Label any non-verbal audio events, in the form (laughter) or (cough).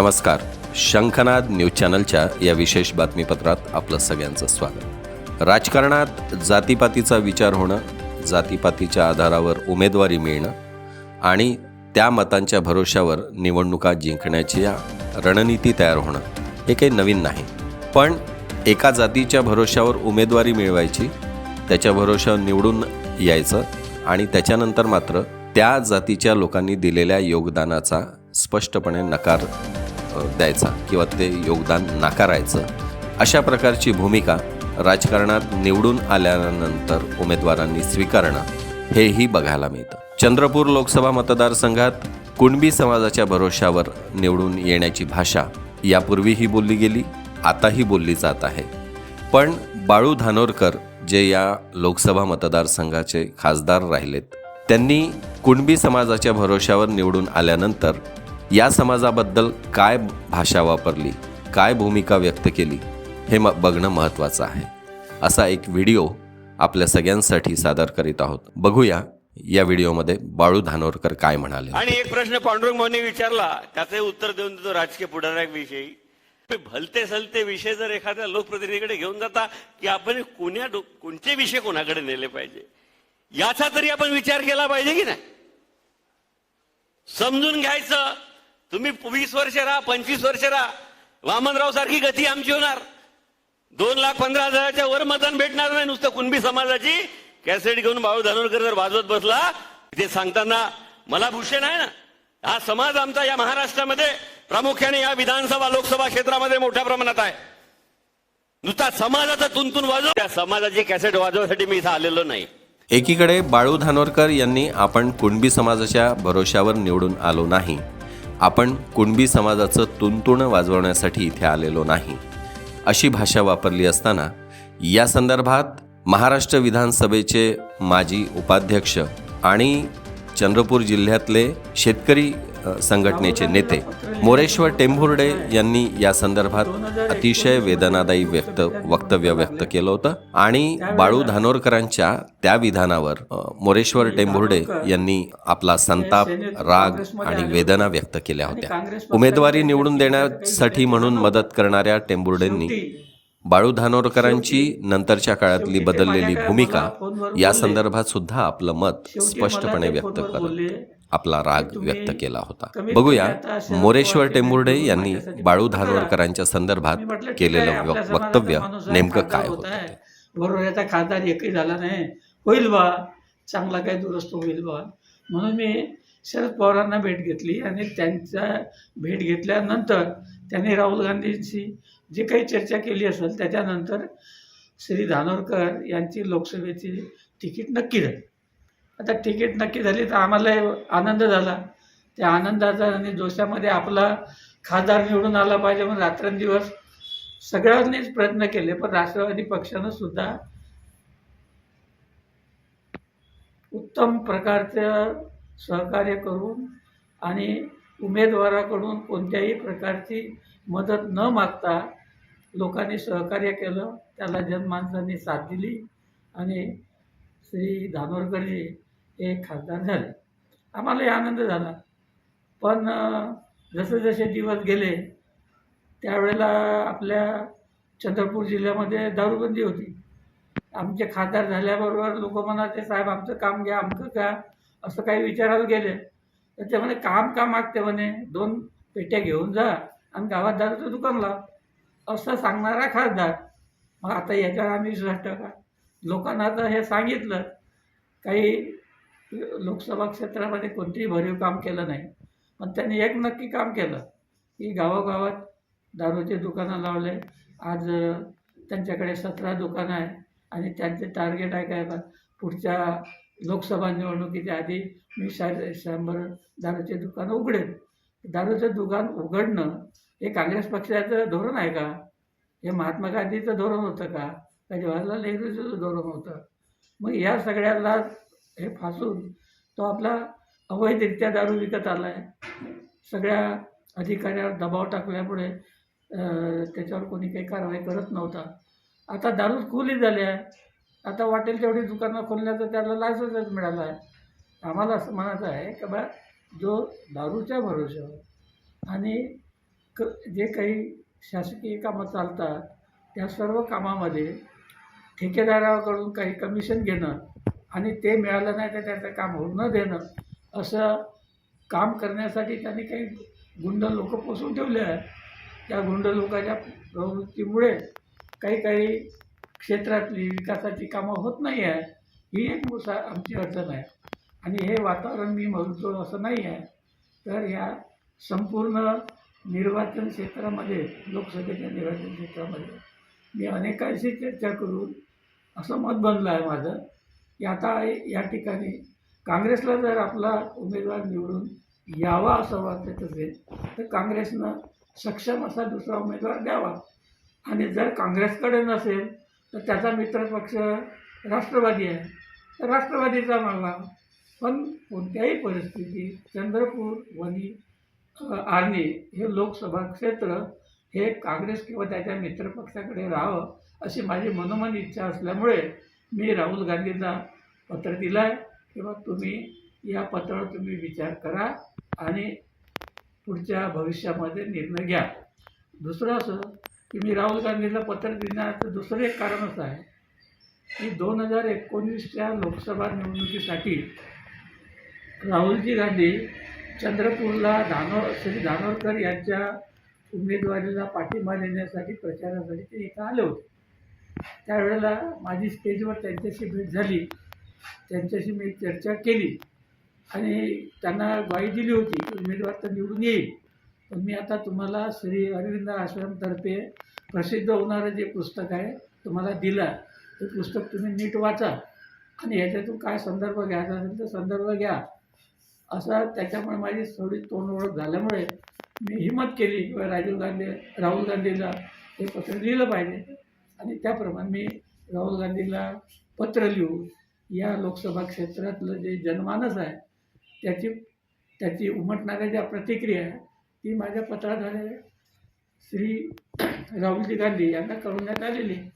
नमस्कार. शंखनाद न्यूज चॅनलच्या या विशेष बातमीपत्रात आपलं सगळ्यांचं स्वागत. राजकारणात जातीपातीचा विचार होणं जातीपातीच्या आधारावर उमेदवारी मिळणं आणि त्या मतांच्या भरोश्यावर निवडणुका जिंकण्याची रणनीती तयार होणं हे काही नवीन नाही. पण एका जातीच्या भरोश्यावर उमेदवारी मिळवायची त्याच्या भरोशावर निवडून यायचं आणि त्याच्यानंतर मात्र त्या जातीच्या लोकांनी दिलेल्या योगदानाचा स्पष्टपणे नकार द्यायचा किंवा ते योगदान नाकारायचं. अशा प्रकारची भूमिका राजकारणात निवडून आल्यानंतर उमेदवारांनी स्वीकारणं हेही बघायला मिळतं. चंद्रपूर लोकसभा मतदारसंघात कुणबी समाजाच्या भरोशावर निवडून येण्याची भाषा यापूर्वीही बोलली गेली आताही बोलली जात आहे. पण बाळू धानोरकर जे या लोकसभा मतदारसंघाचे खासदार राहिलेत त्यांनी कुणबी समाजाच्या भरोशावर निवडून आल्यानंतर या समाजाबद्दल काय भाषा वापरली? काय भूमिका व्यक्त केली? हे म बघणं महत्त्वाचं आहे. असा एक व्हिडिओ आपल्या सगळ्यांसाठी सादर करीत आहोत. बघूया या व्हिडिओमध्ये बाळू धानोरकर काय म्हणाले. आणि एक प्रश्न पांडुरंग भाऊनी विचारला. त्याचे उत्तर देऊन देतो राजकीय पुढाऱ्याविषयी. भलते सलते विषय जर एखाद्या लोकप्रतिनिधीकडे घेऊन जाता की आपण कोण्या कोणते विषय कोणाकडे नेले पाहिजे? याचा तरी आपण विचार केला पाहिजे की नाही? समजून घ्यायचं तुम्ही वीस वर्ष राहा पंचवीस वर्ष राहा. वामनराव सारखी गती आमची होणार. दोन लाख पंधरा हजाराच्या वर मतदान भेटणार नाही नुसतं कुणबी समाजाची. कॅसेट घेऊन बाळू धानोरकर जर वाजवत बसला ते सांगताना मला भूषण आहे ना. हा समाज आमचा या महाराष्ट्रामध्ये प्रामुख्याने या विधानसभा लोकसभा क्षेत्रामध्ये मोठ्या प्रमाणात आहे. नुसता समाजाचा तुंतून वाजव. त्या समाजाची कॅसेट वाजवण्यासाठी मी इथं आलेलो नाही. एकीकडे बाळू धानोरकर यांनी आपण कुणबी समाजाच्या भरोशावर निवडून आलो नाही. आपण कुणबी समाजाचं तुणतुणं वाजवण्यासाठी इथे आलेलो नाही. अशी भाषा वापरली असताना या संदर्भात महाराष्ट्र विधानसभेचे माजी उपाध्यक्ष आणि चंद्रपूर जिल्ह्यातले शेतकरी संघटनेचे नेते. मोरेश्वर टेंभुर्डे यांनी या संदर्भात अतिशय वेदनादायी व्यक्त वक्तव्य व्यक्त केलं होतं. आणि बाळू धानोरकरांच्या त्या विधानावर मोरेश्वर टेंभुर्डे यांनी आपला संताप राग आणि वेदना व्यक्त केल्या होत्या. उमेदवारी निवडून देण्यासाठी म्हणून मदत करणाऱ्या टेंभुर्डेंनी बाळू धानोरकरांची नंतरच्या काळातली बदललेली भूमिका या संदर्भात सुद्धा आपलं मत स्पष्टपणे व्यक्त करत आपला राग व्यक्त केला होता. बघूया मोरेश्वर टेंभुर्डे यांनी बाळू धानोरकरांच्या संदर्भात केलेलं वक- वक्तव्य नेमकं काय होतं. बरोबर याचा खासदार एकही झाला नाही. होईल बा चांगला काही दुरुस्त होईल बा. म्हणून मी शरद पवारांना भेट घेतली आणि त्यांच्या भेट घेतल्यानंतर त्यांनी राहुल गांधींशी जी काही चर्चा केली असेल त्याच्यानंतर श्री धानोरकर यांची लोकसभेची तिकीट नक्की झाली. आता तिकीट नक्की झाली तर आम्हाला आनंद झाला. त्या आनंदाचा आणि जोशामध्ये आपला खासदार निवडून आला पाहिजे म्हणून रात्रंदिवस सगळ्यांनीच प्रयत्न केले पण राष्ट्रवादी पक्षानं सुद्धा उत्तम प्रकारचं सहकार्य करून आणि उमेदवाराकडून कोणत्याही प्रकारची मदत न मागता लोकांनी सहकार्य केलं त्याला जनमानसांनी साथ दिली आणि श्री धानोरकरजी हे खासदार झाले. आम्हालाही आनंद झाला. पण जसे जसे दिवस गेले त्यावेळेला आपल्या चंद्रपूर जिल्ह्यामध्ये दारूबंदी होती. आमचे खासदार झाल्याबरोबर लोक म्हणाले साहेब आमचं काम घ्या आमचं का असं काही विचारायला गेले. तर ते म्हणे काम का मागते? म्हणे दोन पेट्या घेऊन जा आणि गावात दारूचं दुकान लाव. असं सांगणारा खासदार. मग आता याच्यावर आम्ही विश्वास टाका लोकांना आता हे सांगितलं. काही लोकसभा क्षेत्रामध्ये कोणतेही भरीव काम केलं नाही. पण त्यांनी एक नक्की काम केलं की गावोगावात दारूचे दुकानं लावले. आज त्यांच्याकडे सतरा दुकानं आहे आणि त्यांचे टार्गेट आहे काय पुढच्या लोकसभा निवडणुकीच्या आधी मी शा शंभर दारूचे दुकानं उघडेन. दारूचं दुकान उघडणं हे काँग्रेस पक्षाचं धोरण आहे का? हे महात्मा गांधीचं धोरण होतं का? का जवाहरलाल नेहरूचं धोरण होतं? मग या सगळ्याला हे फासून तो आपला अवैधरित्या दारू विकत आला आहे सगळ्या अधिकाऱ्यावर दबाव टाकल्यामुळे त्याच्यावर कोणी काही कारवाई करत नव्हता. आता दारू खुली झाली आहे. आता वाटेल तेवढी दुकानं खोलण्याचं त्याला लायसन्सच मिळालं आहे. आम्हाला असं म्हणायचं आहे की बा जो दारूच्या भरोश्यावर आणि क जे काही शासकीय कामं चालतात त्या सर्व कामामध्ये ठेकेदाराकडून काही कमिशन घेणं आणि ते मिळालं नाही तर त्याचं काम होऊ न देणं. असं काम करण्यासाठी त्यांनी काही गुंड लोक पोसून ठेवले आहेत. त्या गुंड लोकांच्या प्रवृत्तीमुळे काही काही क्षेत्रातली विकासाची कामं होत नाही आहे ही एक मुसा आमची अडचण आहे. आणि हे वातावरण मी म्हणतो असं नाही आहे. तर ह्या संपूर्ण निर्वाचन क्षेत्रामध्ये लोकसभेच्या निर्वाचन क्षेत्रामध्ये मी अनेकांशी चर्चा करून असं मत बनलं आहे माझं. आता या ठिकाणी काँग्रेसला जर आपला उमेदवार निवडून यावा असं वाटत असेल तर काँग्रेसनं सक्षम असा दुसरा उमेदवार द्यावा. आणि जर काँग्रेसकडे नसेल तर त्याचा मित्रपक्ष राष्ट्रवादी आहे. तर राष्ट्रवादीचा मागा. पण कोणत्याही परिस्थितीत चंद्रपूर वनी आर्णी हे लोकसभा क्षेत्र हे काँग्रेस किंवा त्याच्या मित्रपक्षाकडे राहावं अशी माझी मनोमन इच्छा असल्यामुळे मी राहुल गांधींना पत्र दिलं आहे किंवा तुम्ही या पत्रावर तुम्ही विचार करा आणि पुढच्या भविष्यामध्ये निर्णय घ्या. दुसरं असं की मी राहुल गांधीला पत्र देण्याचं दुसरं एक कारण असं आहे की दोन हजार एकोणीसच्या लोकसभा निवडणुकीसाठी राहुलजी गांधी चंद्रपूरला धानोर श्री धानोरकर यांच्या उमेदवारीला पाठिंबा देण्यासाठी प्रचारासाठी ते इथं आले होते. त्यावेळेला माझी स्टेजवर त्यांच्याशी भेट झाली. त्यांच्याशी मी चर्चा केली. आणि त्यांना ग्वाही दिली होती की उमेदवार तर निवडून येईल. पण मी आता तुम्हाला श्री अरविंद आश्रमतर्फे प्रसिद्ध होणारं जे पुस्तक आहे तुम्हाला दिलं. ते पुस्तक तुम्ही नीट वाचा. आणि ह्याच्यातून काय संदर्भ घ्यायचा असेल तर संदर्भ घ्या. असा त्याच्यामुळे माझी थोडी तोंड ओळख झाल्यामुळे मी हिंमत केली. किंवा राजीव गांधी राहुल गांधीला हे पत्र लिहिलं पाहिजे. आणि त्याप्रमाणे मी राहुल गांधीला पत्र लिहू या लोकसभा क्षेत्रातलं जे जनमानस आहे त्याची त्याची उमटणाऱ्या ज्या प्रतिक्रिया आहे ती माझ्या पत्राद्वारे श्री (clears throat) राहुलजी गांधी यांना कळवण्यात आलेली आहे.